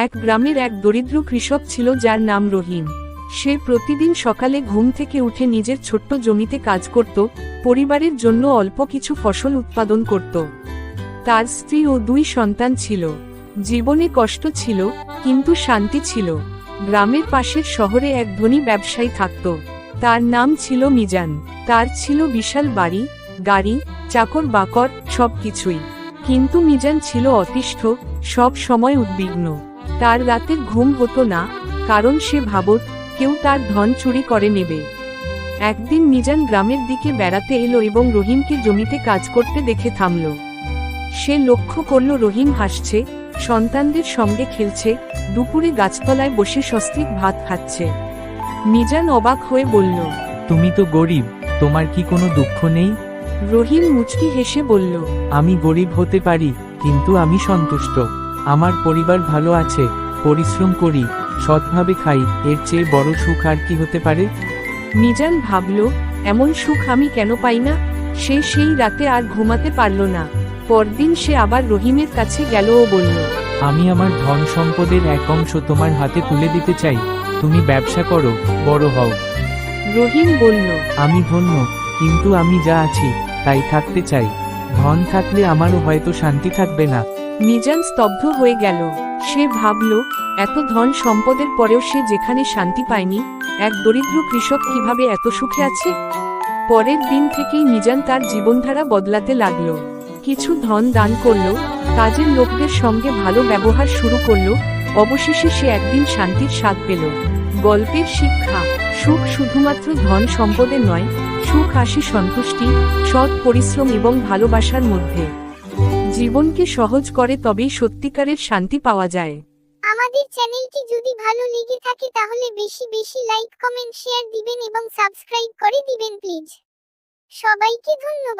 এক গ্রামের এক দরিদ্র কৃষক ছিল যার নাম রহিম। সে প্রতিদিন সকালে ঘুম থেকে উঠে নিজের ছোট্ট জমিতে কাজ করত, পরিবারের জন্য অল্প কিছু ফসল উৎপাদন করত। তার স্ত্রী ও দুই সন্তান ছিল। জীবনে কষ্ট ছিল, কিন্তু শান্তি ছিল। গ্রামের পাশের শহরে এক ধনী ব্যবসায়ী থাকত। তার নাম ছিল মিজান। তার ছিল বিশাল বাড়ি, গাড়ি, চাকর বাকর, সবকিছুই। কিন্তু মিজান ছিল অতিষ্ঠ, সব সময় উদ্বিগ্ন। তার রাতের ঘুম হতো না কারণ সে ভাবত কেউ তার ধন চুরি করে নেবে। একদিন মিজান গ্রামের দিকে বেড়াতে এলো এবং রহিমকে জমিতে কাজ করতে দেখে থামল। সে লক্ষ্য করল রহিম হাসছে সন্তানদের সঙ্গে খেলছে দুপুরে গাছতলায় বসে সস্ত্রিক ভাত খাচ্ছে। মিজান অবাক হয়ে বলল তুমি তো গরিব তোমার কি কোনো দুঃখ নেই? রহিম মুচকি হেসে বলল আমি গরিব হতে পারি কিন্তু আমি সন্তুষ্ট। আমার পরিবার ভালো আছে পরিশ্রম করি সৎভাবে খাই এর চেয়ে বড় সুখ আর কি হতে পারে? মিজান ভাবল এমন সুখ আমি কেন পাই না? সে সেই রাতে আর ঘুমাতে পারল না। পরদিন সে আবার রহিমের কাছে গেল ও বলল আমি আমার ধন সম্পদের এক অংশ তোমার হাতে তুলে দিতে চাই তুমি ব্যবসা করো বড় হও। রহিম বলল আমি ধন্য কিন্তু আমি যা আছি তাই থাকতে চাই। ধন থাকলে আমারও হয়তো শান্তি থাকবে না। মিজান স্তব্ধ হয়ে গেল। সে ভাবল, এত ধন সম্পদের পরেও সে যেখানে শান্তি পায়নি, এক দরিদ্র কৃষক কীভাবে এত সুখে আছে? পরের দিন থেকেই মিজান তার জীবনধারা বদলাতে লাগল। কিছু ধন দান করল, কাজের লোকদের সঙ্গে ভালো ব্যবহার শুরু করল, অবশেষে সে একদিন শান্তির স্বাদ পেল। গল্পের শিক্ষা, সুখ শুধুমাত্র ধন সম্পদে নয়, সুখ আসে সন্তুষ্টি, সৎ পরিশ্রম এবং ভালোবাসার মধ্যে। জীবনকে সহজ করে তবেই সত্যিকারের শান্তি পাওয়া যায়। আমাদের চ্যানেলটি যদি ভালো লেগে থাকে তাহলে বেশি বেশি লাইক, কমেন্ট, শেয়ার দিবেন এবং সাবস্ক্রাইব করে দিবেন প্লিজ। সবাইকে ধন্যবাদ।